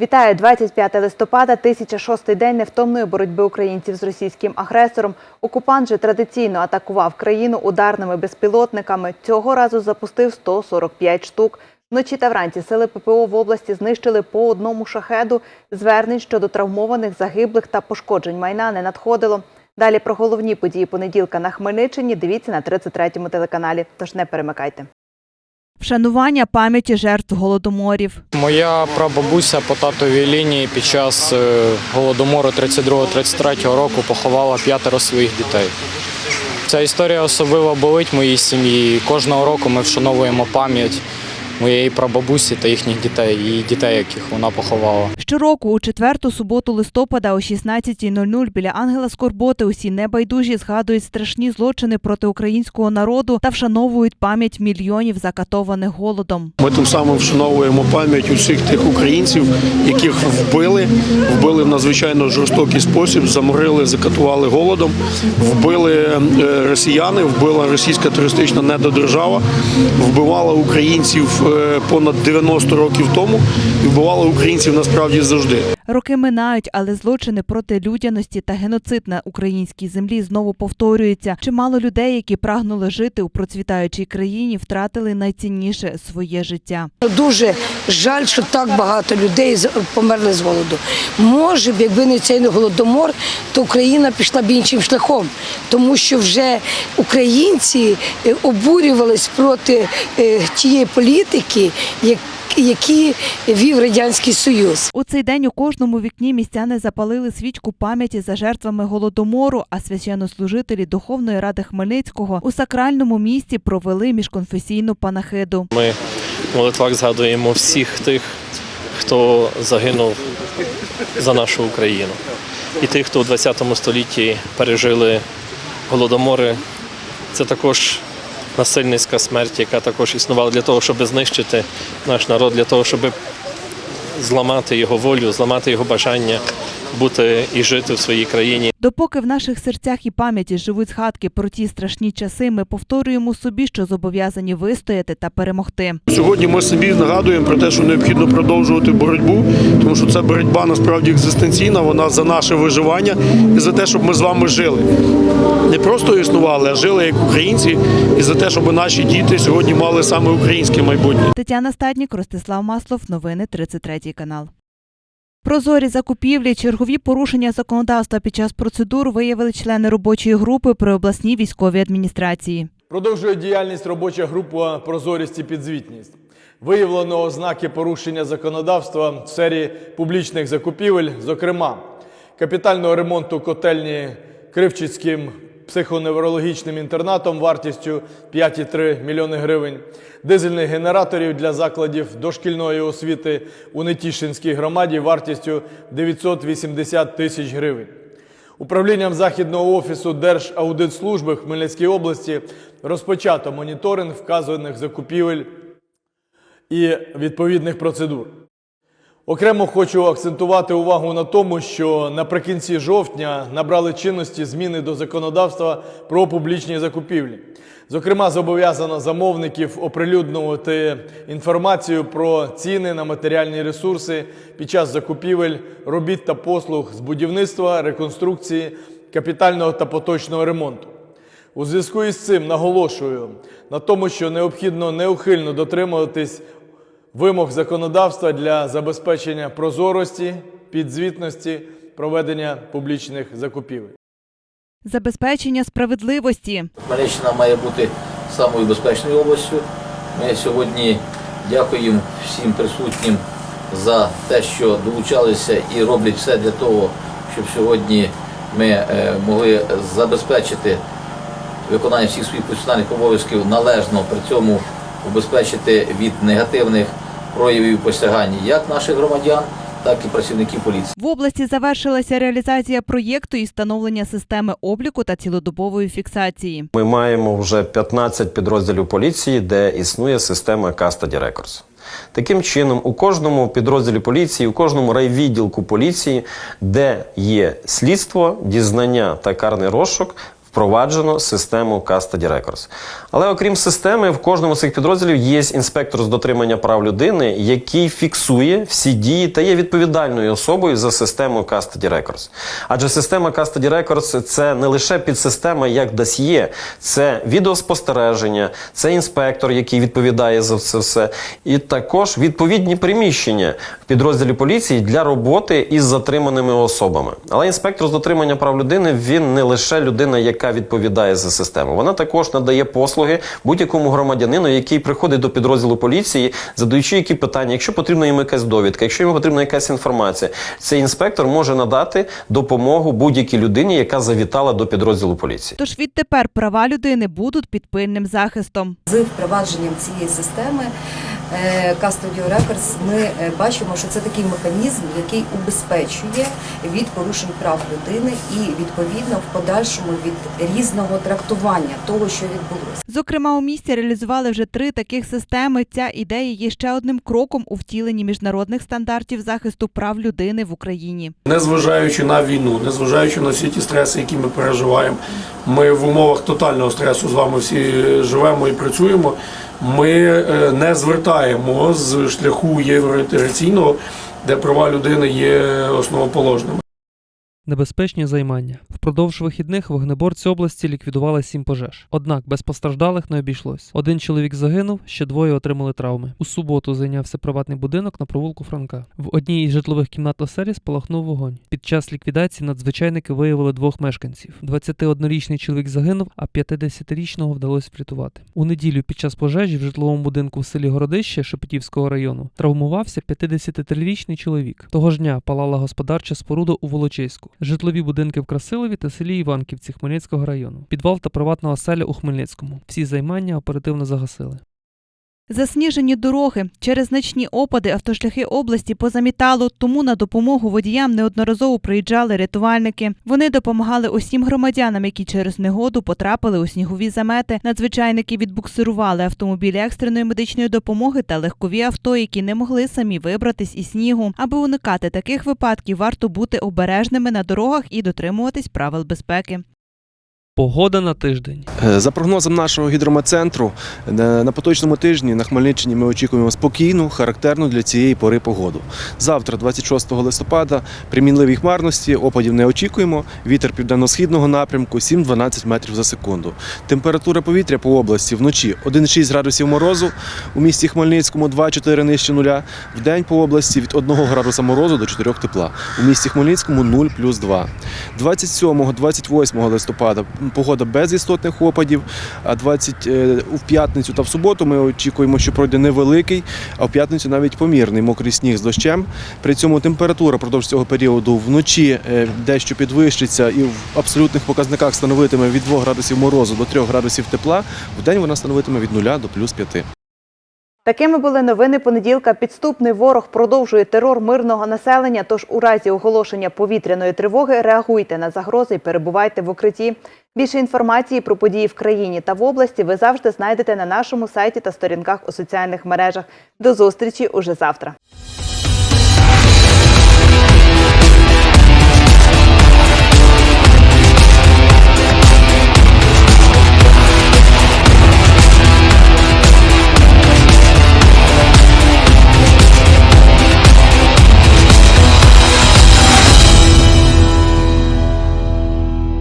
Вітаю 25 листопада, 1006 день невтомної боротьби українців з російським агресором. Окупант же традиційно атакував країну ударними безпілотниками. Цього разу запустив 145 штук. Вночі та вранці сили ППО в області знищили по одному шахеду. Звернень щодо травмованих, загиблих та пошкоджень майна не надходило. Далі про головні події понеділка на Хмельниччині дивіться на 33-му телеканалі. Тож не перемикайте. Вшанування пам'яті жертв голодоморів. Моя прабабуся по татовій лінії під час е, голодомору 32-33 року поховала п'ятеро своїх дітей. Ця історія особливо болить моїй сім'ї. Кожного року ми вшановуємо пам'ять моєї прабабусі та їхніх дітей, і дітей, яких вона поховала. Щороку у четверту суботу листопада о 16.00 біля Ангела Скорботи усі небайдужі згадують страшні злочини проти українського народу та вшановують пам'ять мільйонів закатованих голодом. Ми тим самим вшановуємо пам'ять усіх тих українців, яких вбили, вбили в надзвичайно жорстокий спосіб, заморили, закатували голодом, вбили е, росіяни, вбила російська терористична недодержава, вбивала українців е, понад 90 років тому і вбивали українців насправді завжди. Роки минають, але злочини проти людяності та геноцид на українській землі знову повторюються. Чимало людей, які прагнули жити у процвітаючій країні, втратили найцінніше своє життя. Дуже жаль, що так багато людей померли з голоду. Може б, якби не цей голодомор, то Україна пішла б іншим шляхом, тому що вже українці е, обурювались проти е, тієї політики, як- які вів радянський союз. У цей день у кожному вікні містяни запалили свічку пам'яті за жертвами голодомору, а священнослужителі Духовної ради Хмельницького у сакральному місті провели міжконфесійну панахиду. Ми в молитвах згадуємо всіх тих, хто загинув за нашу Україну. І тих, хто у ХХ столітті пережили голодомори, це також насильницька смерть, яка також існувала для того, щоб знищити наш народ, для того, щоб зламати його волю, зламати його бажання бути і жити в своїй країні. Допоки в наших серцях і пам'яті живуть згадки про ті страшні часи, ми повторюємо собі, що зобов'язані вистояти та перемогти. Сьогодні ми собі нагадуємо про те, що необхідно продовжувати боротьбу, тому що ця боротьба насправді екзистенційна, вона за наше виживання і за те, щоб ми з вами жили. Не просто існували, а жили як українці, і за те, щоб наші діти сьогодні мали саме українське майбутнє. Тетяна Стаднік, Ростислав Маслов, новини 33 канал. Прозорі закупівлі, чергові порушення законодавства під час процедур виявили члени робочої групи при обласній військовій адміністрації. Продовжує діяльність робоча група Прозорість і підзвітність. Виявлено ознаки порушення законодавства в сфері публічних закупівель, зокрема капітального ремонту котельні Кривчицьким психоневрологічним інтернатом вартістю 5,3 мільйони гривень, дизельних генераторів для закладів дошкільної освіти у Нетішинській громаді вартістю 980 тисяч гривень. Управлінням Західного офісу Держаудитслужби в Хмельницькій області розпочато моніторинг вказаних закупівель і відповідних процедур. Окремо хочу акцентувати увагу на тому, що наприкінці жовтня набрали чинності зміни до законодавства про публічні закупівлі. Зокрема, зобов'язано замовників оприлюднювати інформацію про ціни на матеріальні ресурси під час закупівель робіт та послуг з будівництва, реконструкції, капітального та поточного ремонту. У зв'язку із цим наголошую на тому, що необхідно неухильно дотримуватись вимог законодавства для забезпечення прозорості, підзвітності, проведення публічних закупівель. Забезпечення справедливості. Хмельниччина має бути самою безпечною областю. Ми сьогодні дякуємо всім присутнім за те, що долучалися і роблять все для того, щоб сьогодні ми е, могли забезпечити виконання всіх своїх функціональних обов'язків належно, при цьому убезпечити від негативних проявів посягань як наших громадян, так і працівників поліції. В області завершилася реалізація проєкту і встановлення системи обліку та цілодобової фіксації. Ми маємо вже 15 підрозділів поліції, де існує система Custody Records. Таким чином, у кожному підрозділі поліції, у кожному райвідділку поліції, де є слідство, дізнання та карний розшук, впроваджено систему Custody Records. Але окрім системи, в кожному з цих підрозділів є інспектор з дотримання прав людини, який фіксує всі дії та є відповідальною особою за систему Custody Records. Адже система Custody Records – це не лише підсистема як досьє, це відеоспостереження, це інспектор, який відповідає за це все, і також відповідні приміщення в підрозділі поліції для роботи із затриманими особами. Але інспектор з дотримання прав людини він не лише людина, яка відповідає за систему. Вона також надає послуги будь-якому громадянину, який приходить до підрозділу поліції, задаючи які питання, якщо потрібна йому якась довідка, якщо йому потрібна якась інформація, цей інспектор може надати допомогу будь-якій людині, яка завітала до підрозділу поліції. Тож відтепер права людини будуть під пильним захистом. З впровадженням цієї системи е, Custody Records ми е, бачимо, що це такий механізм, який убезпечує від порушень прав людини і відповідно в подальшому від різного трактування того, що відбулося. Зокрема, у місті реалізували вже три таких системи. Ця ідея є ще одним кроком у втіленні міжнародних стандартів захисту прав людини в Україні. Незважаючи на війну, незважаючи на всі ті стреси, які ми переживаємо, ми в умовах тотального стресу з вами всі живемо і працюємо. Ми е, не звертаємо з шляху євроінтеграційного, де права людини є основоположними. Небезпечні займання. Впродовж вихідних вогнеборці області ліквідували сім пожеж. Однак без постраждалих не обійшлось. Один чоловік загинув, ще двоє отримали травми. У суботу зайнявся приватний будинок на провулку Франка. В одній із житлових кімнат оселі спалахнув вогонь. Під час ліквідації надзвичайники виявили двох мешканців. 21-річний чоловік загинув, а 50-річного вдалося врятувати. У неділю під час пожежі в житловому будинку в селі Городище Шепетівського району травмувався 53-річний чоловік. Того ж дня палала господарча споруда у Волочиську, житлові будинки в Красилові та селі Іванківці Хмельницького району, підвал та приватна оселя у Хмельницькому. Всі займання оперативно загасили. Засніжені дороги через значні опади автошляхи області позамітало, тому на допомогу водіям неодноразово приїжджали рятувальники. Вони допомагали усім громадянам, які через негоду потрапили у снігові замети. Надзвичайники відбуксирували автомобілі екстреної медичної допомоги та легкові авто, які не могли самі вибратись із снігу. Аби уникати таких випадків, варто бути обережними на дорогах і дотримуватись правил безпеки. Погода на тиждень. Е, За прогнозом нашого гідрометцентру, на на поточному тижні на Хмельниччині ми очікуємо спокійну, характерну для цієї пори погоду. Завтра, 26 листопада, при мінливій хмарності опадів не очікуємо. Вітер південно-східного напрямку 7-12 метрів за секунду. Температура повітря по області вночі 1,6 градусів морозу, у місті Хмельницькому 2-4 нижче нуля. В день по області від 1 градуса морозу до 4 тепла. У місті Хмельницькому 0 плюс 2. 27-28 листопада погода без істотних опадів. А 20 е, в п'ятницю та в суботу ми очікуємо, що пройде невеликий, а в п'ятницю навіть помірний мокрий сніг з дощем. При цьому температура продовж цього періоду вночі е, дещо підвищиться і в абсолютних показниках становитиме від 2 градусів морозу до 3 градусів тепла. В день вона становитиме від 0 до плюс 5. Такими були новини понеділка. Підступний ворог продовжує терор мирного населення. Тож у разі оголошення повітряної тривоги реагуйте на загрози і перебувайте в укритті. Більше інформації про події в країні та в області ви завжди знайдете на нашому сайті та сторінках у соціальних мережах. До зустрічі уже завтра.